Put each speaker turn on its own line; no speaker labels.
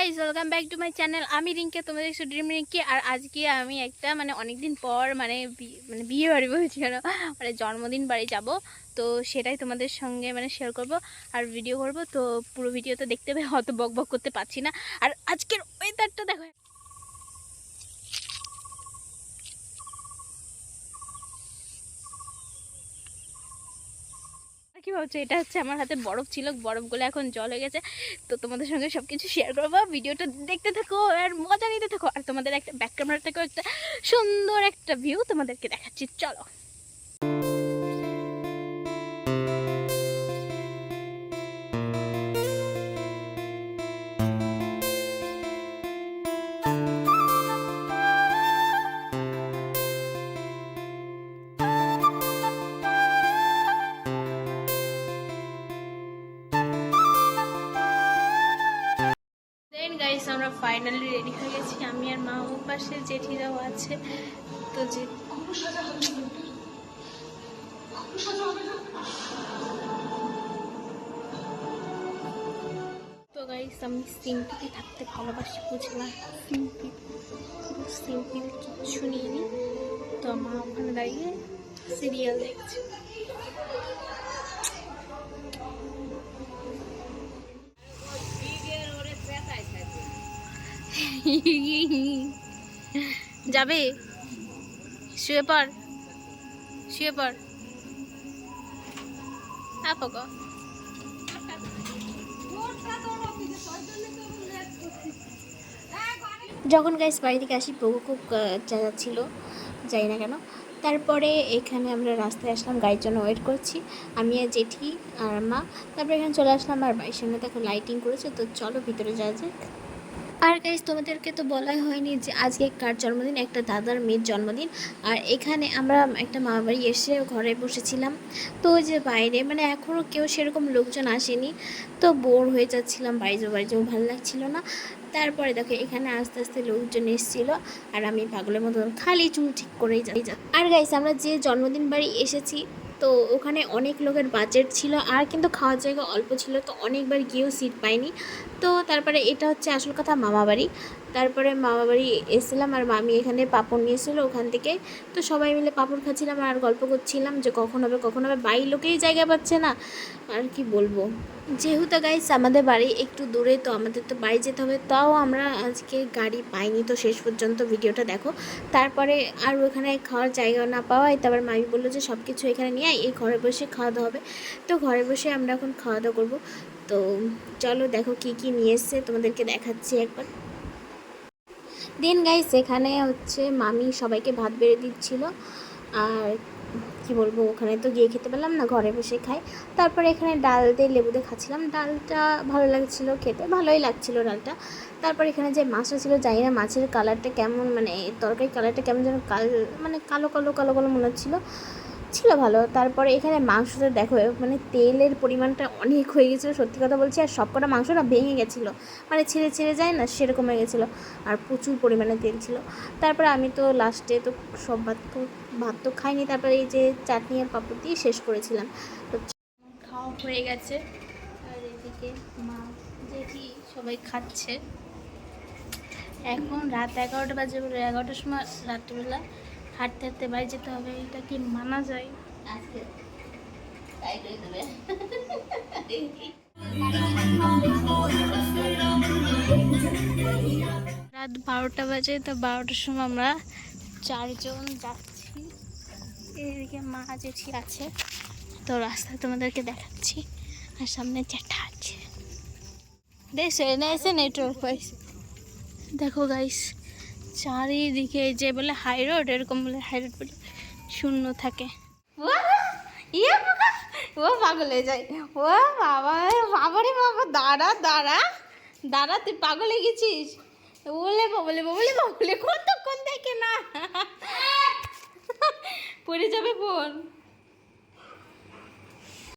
Guys welcome back to my channel আমি রিঙ্কে, তোমাদের একটু ড্রিম রিঙ্কি, আর আজকে আমি একটা মানে অনেক দিন পর মানে মানে বিয়ে বাড়ি বলছি কেন? মানে জন্মদিন বাড়ি যাব, তো সেটাই তোমাদের সঙ্গে মানে শেয়ার করব আর ভিডিও করব, তো পুরো ভিডিওতে দেখতে হবে, অত বক বক করতে পারছি না। আর আজকের ওয়েদারটা দেখো। কি এটা হচ্ছে আমার হাতে বরফ ছিল, বরফগুলো এখন জল হয়ে গেছে। তো তোমাদের সঙ্গে সব কিছু শেয়ার করব। ভিডিওটা দেখতে থাকো আর মজা নিতে থাকো। আর তোমাদের একটা ব্যাক ক্যামেরা থেকেও একটা সুন্দর একটা ভিউ তোমাদেরকে দেখাচ্ছি। চলো। গাইস আমরা ফাইনালি রেডি হয়ে গেছি। আমি আর মা ও পাশে জেঠিরাও আছে। তো যে তো গাইস আমি সিম্পিতে থাকতে ভালোবাসি বুঝলাম সিম্পি। পুরো সিম্পির কিচ্ছু নিয়ে নি তো মা ওখানে দাঁড়িয়ে সিরিয়াল দেখছে। যাবে? শুয়ে পর শুয়ে পর যখন গাইস বাড়ি থেকে আসি, প্রভু খুব ছিল যাই না কেন। তারপরে এখানে আমরা রাস্তায় আসলাম, গাড়ির জন্য ওয়েট করছি। আমি আর জেঠি আর মা, তারপরে এখানে চলে আসলাম আর বাড়ির সামনে দেখো লাইটিং করেছে, তো চলো ভিতরে যাওয়া যাক। আর গাইজ তোমাদেরকে তো বলাই হয়নি যে আজকে কার জন্মদিন? একটা দাদার মেয়ের জন্মদিন। আর এখানে আমরা একটা মামা বাড়ি এসে ঘরে বসেছিলাম। তো যে বাইরে মানে এখনও কেউ সেরকম লোকজন আসেনি। তো বোর হয়ে যাচ্ছিলাম বাড়ি যাব ভালো লাগছিল না। তারপরে দেখো, এখানে আস্তে আস্তে লোকজন এসেছিল। আর আমি পাগলের মতো খালি চুল ঠিক করেই যাই আর গাইস আমরা যে জন্মদিন বাড়ি এসেছি তো ওখানে অনেক লোকের বাজেট ছিল আর কিন্তু খাওয়ার জায়গা অল্প ছিল, তো অনেকবার গিয়েও সিট পাইনি। তো তারপরে এটা হচ্ছে আসল কথা মামা বাড়ি তারপরে মামা বাড়ি এসেছিলাম আর মামি এখানে পাপড় নিয়েছিল ওখান থেকে। তো সবাই মিলে পাপড় খাচ্ছিলাম আর গল্প করছিলাম যে কখন হবে কখন হবে। বাড়ির লোকেই জায়গা পাচ্ছে না। আর কি বলব? যেহেতু গাইস আমাদের বাড়ি একটু দূরে, তো আমাদের তো বাড়ি যেতে হবে। তাও আমরা আজকে গাড়ি পাইনি, তো শেষ পর্যন্ত ভিডিওটা দেখো। তারপরে আর ওখানে খাওয়ার জায়গা না পাওয়ায় তারপর মামি বলল যে সব কিছু এখানে নিয়ে এই ঘরে বসে খাওয়া দাওয়া হবে। তো ঘরে বসে আমরা এখন খাওয়া দাওয়া করব। তো চলো দেখো কি কি নিয়ে এসছে, তোমাদেরকে দেখাচ্ছি একবার। দেন গাইস এখানে হচ্ছে মামি সবাইকে ভাত বেড়ে দিচ্ছিল। আর কি বলব, ওখানে তো গিয়ে খেতে পেলাম না, ঘরে বসে খাই। তারপরে এখানে ডাল দিয়ে লেবু দিয়ে খাচ্ছিলাম। ডালটা ভালো লাগছিল খেতে, ভালোই লাগছিল ডালটা। তারপর এখানে যে মাছটা ছিল, জানি না মাছের কালারটা কেমন মানে তরকারি কালারটা কেমন যেন কাল মানে কালো কালো কালো কালো মনে হচ্ছিল। ছিল ভালো। তারপরে এখানে মাংসটা দেখো মানে তেলের পরিমাণটা অনেক হয়ে গেছিল, সত্যি কথা বলছি, আর সবকটা মাংসটা ভেঙে গেছিল। মানে ছেড়ে ছেড়ে যায় না, সেরকম হয়ে গেছিল, আর প্রচুর পরিমাণে তেল ছিল। তারপরে আমি তো লাস্টে তো সব ভাত তো ভাত তো খাইনি, তারপরে এই যে চাটনি আর পাপড় দিয়ে শেষ করেছিলাম। তো খাওয়া হয়ে গেছে। আর এদিকে মা জেঠি সবাই খাচ্ছে। এখন রাত এগারোটা বাজে এগারোটার সময় রাত্রিবেলা হাঁটতে হাঁটতে বাড়ি যেতে হবে এটা কি মানা যায়? রাত বারোটা বাজে তো বারোটার সময় আমরা চারজন যাচ্ছি। এদিকে মা জেঠি আছে তো রাস্তা তোমাদেরকে দেখাচ্ছি আর সামনে জ্যাঠা আছে। দেশে না এসে নেটওয়ার্ক পাইছে দেখো গাইস চারিদিকে যে বলে হাই রোড এরকম বলে হাই রোড বলে শূন্য থাকে। ইয়ে ও পাগল হয়ে যায়। ও বাবা বাবারে বাবা দাঁড়া দাঁড়া। দাঁড়া, তুই পাগলে গেছিস? বলে বলে বলে বলে কতক্ষণ দেখে না? পড়ে যাবে বোন।